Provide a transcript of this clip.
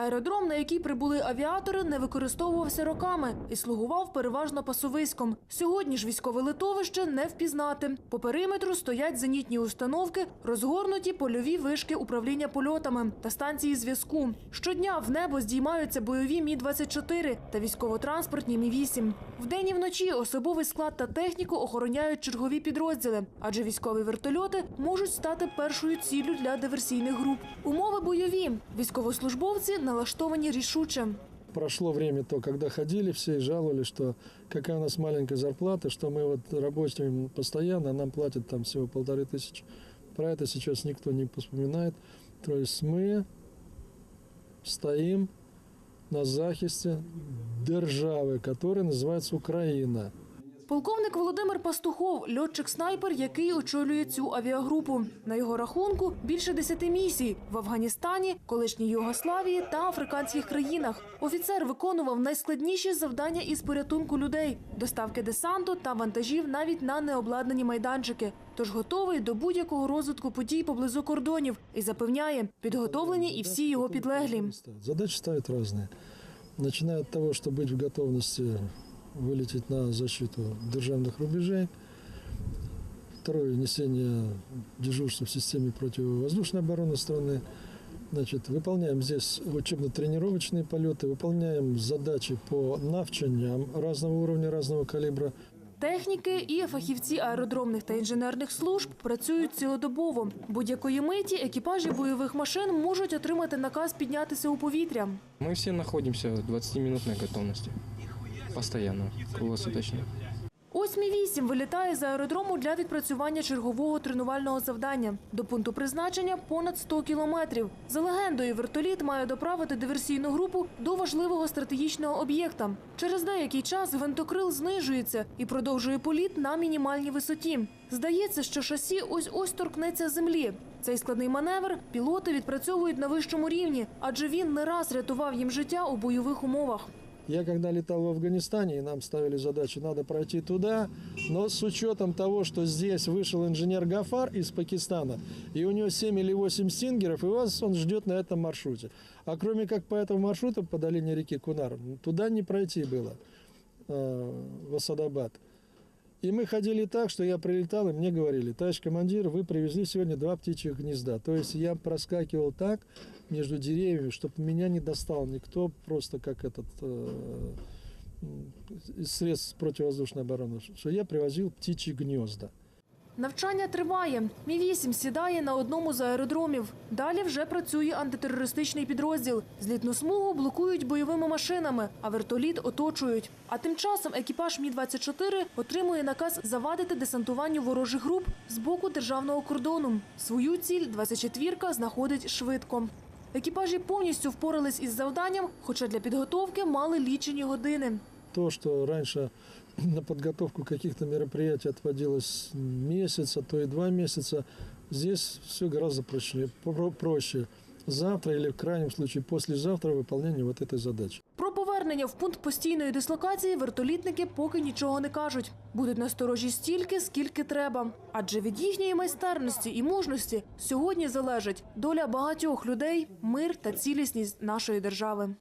Аеродром, на який прибули авіатори, не використовувався роками і слугував переважно пасовиськом. Сьогодні ж військове литовище не впізнати. По периметру стоять зенітні установки, розгорнуті польові вишки управління польотами та станції зв'язку. Щодня в небо здіймаються бойові Мі-24 та військово-транспортні Мі-8. Вдень і вночі особовий склад та техніку охороняють чергові підрозділи, адже військові вертольоти можуть стати першою ціллю для диверсійних груп. Умови бойові. Військовослужбовці налаштовані рішуче. Прошло время то, когда ходили все и жаловались, что какая у нас маленькая зарплата, что мы вот работаем постоянно, а нам платят там всего полторы тысячи. Про это сейчас никто не вспоминает. То есть мы стоим на захисте державы, которая называется Украина. Полковник Володимир Пастухов, льотчик-снайпер, який очолює цю авіагрупу. На його рахунку більше десяти місій в Афганістані, колишній Югославії та африканських країнах. Офіцер виконував найскладніші завдання із порятунку людей, доставки десанту та вантажів навіть на необладнані майданчики. Тож готовий до будь-якого розвитку подій поблизу кордонів і запевняє, підготовлені і всі його підлеглі. Задачи ставят разные. Начиная от того, что быть в готовности вылететь на защиту державных рубежей. Второе – несение дежурства в системе противовоздушной обороны страны. Значит, выполняем здесь учебно-тренировочные полеты, выполняем задачи по навчанням разного уровня, разного калибра. Техніки і фахівці аеродромних та інженерних служб працюють цілодобово. Будь-якої миті екіпажі бойових машин можуть отримати наказ піднятися у повітря. Мы все находимся в 20-минутной готовности. Постоянно, круглосуточно. Ось Мі-8 вилітає з аеродрому для відпрацювання чергового тренувального завдання. До пункту призначення понад 100 кілометрів. За легендою, вертоліт має доправити диверсійну групу до важливого стратегічного об'єкта. Через деякий час гвинтокрил знижується і продовжує політ на мінімальній висоті. Здається, що шасі ось-ось торкнеться землі. Цей складний маневр пілоти відпрацьовують на вищому рівні, адже він не раз рятував їм життя у бойових умовах. Я когда летал в Афганистане, и нам ставили задачу, надо пройти туда, но с учетом того, что здесь вышел инженер Гафар из Пакистана, и у него 7 или 8 стингеров, и вас он ждет на этом маршруте. А кроме как по этому маршруту, по долине реки Кунар, туда не пройти было, э, в Асадабад. И мы ходили так, что я прилетал, и мне говорили, товарищ командир, вы привезли сегодня два птичьих гнезда. То есть я проскакивал так между деревьями, чтобы меня не достал никто, просто как этот э, м, из средств противовоздушной обороны, что я привозил птичьи гнезда. Навчання триває. Мі-8 сідає на одному з аеродромів. Далі вже працює антитерористичний підрозділ. Злітну смугу блокують бойовими машинами, а вертоліт оточують. А тим часом екіпаж Мі-24 отримує наказ завадити десантуванню ворожих груп з боку державного кордону. Свою ціль 24-ка знаходить швидко. Екіпажі повністю впорались із завданням, хоча для підготовки мали лічені години. То, что раньше на подготовку каких-то мероприятий отводилось месяц, а то и два месяца, здесь все гораздо проще. Про- проще. Завтра или в крайнем случае послезавтра выполнение вот этой задачи. Про повернення в пункт постійної дислокації вертолітники поки нічого не кажуть. Будуть насторожі стільки, скільки треба. Адже від їхньої майстерності і мужності сьогодні залежить доля багатьох людей, мир та цілісність нашої держави.